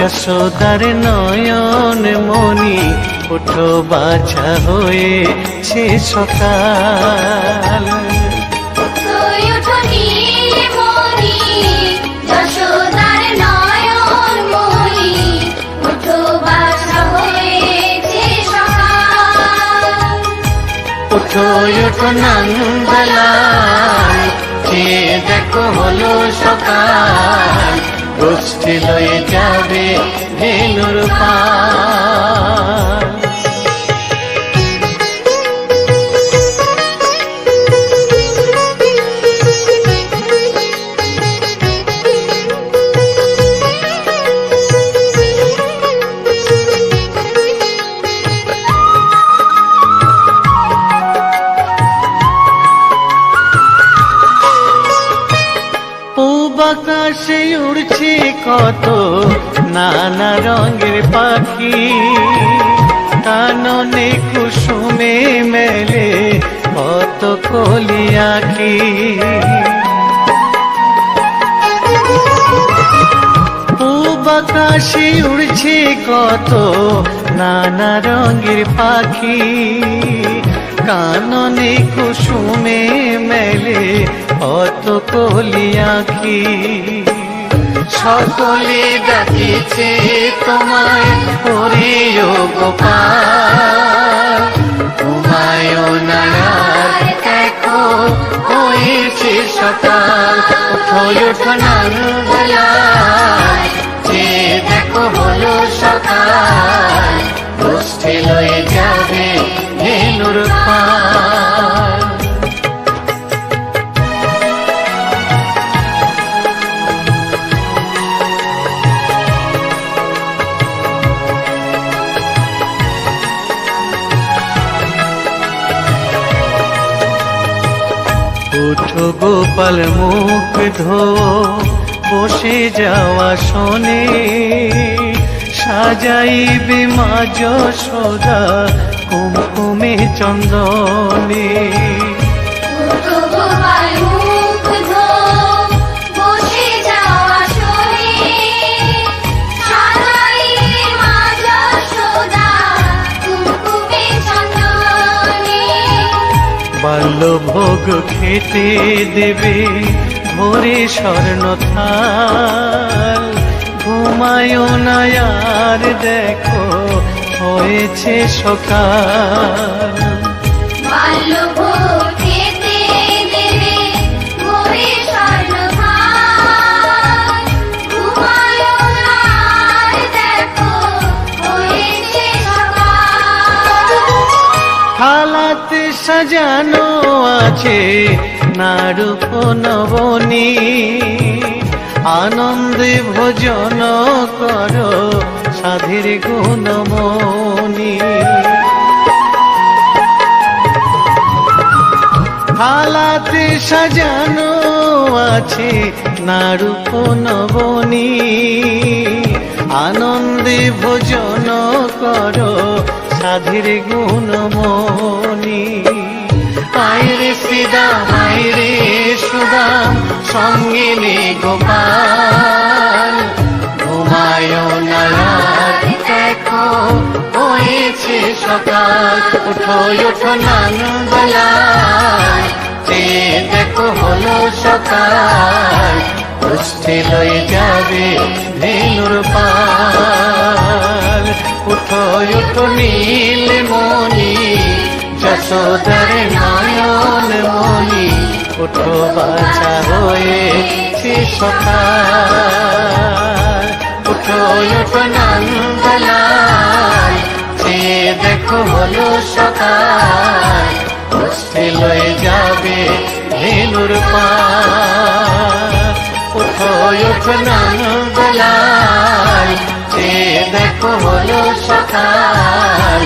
যশোদার নয়ন মনি ওঠো বাছা বাসা হয়েছে সকাল। ওঠো নন্দলাল দেখো হলো সকাল। গোষ্ঠী লয়ে যাবে ধেনুর পাল আকাশে উড়ছে কত নানা রঙের পাখি। কাননে কুসুমে মেলে কত কলি আঁকি পূব আকাশে উড়ছে কত নানা রঙের পাখি। কাননে কুসুমে মেলে কত কলি আঁখি। সকলে ডাকিছে তোমায় হরিও গোপাল। তোমায় নায়ার দেখো, হয়েছে সকাল। ওঠো ওঠো নন্দলাল যে দেখো হলো সকাল। গোষ্ঠী লয়ে যাবে ধেনুর উঠো গোপাল মুখ ধো বসে যাওয়া শোনে। সাজাই মা যশোদা কুমকুমে চন্দনে। ওঠো গোপাল বাল্যভোগ খেতে দেবে ভোরে স্বর্ণ থাল। ঘুমায় না আর দেখো হয়েছে সকাল। বাল্যভোগ সাজানো আছে নারূপ নবনী আনন্দে ভোজন করো সাধের গুণমণি। থালাতে সাজানো আছে নারূপ নবনী আনন্দে ভোজন করো সাধের গুণমণি আয়রে শ্রীদাম আয়রে সুদাম সঙ্গে নে গোপাল। ঘুমায় না দেখো, হয়েছে সকাল। উঠো উঠো নন্দলাল যে দেখো হলো সকাল গোষ্ঠী লয়ে যাবে ধেনুর পাল। উঠো উঠো নীল মনি যশোদার নয়ন মনি উঠো বাছা হয়েছে সকাল উঠো উঠো নন্দলাল যে দেখো হলো সকাল গোষ্ঠী লয়ে যাবে ধেনুর পাল উঠো উঠো নন্দলাল দেখো দেখো হলো সকাল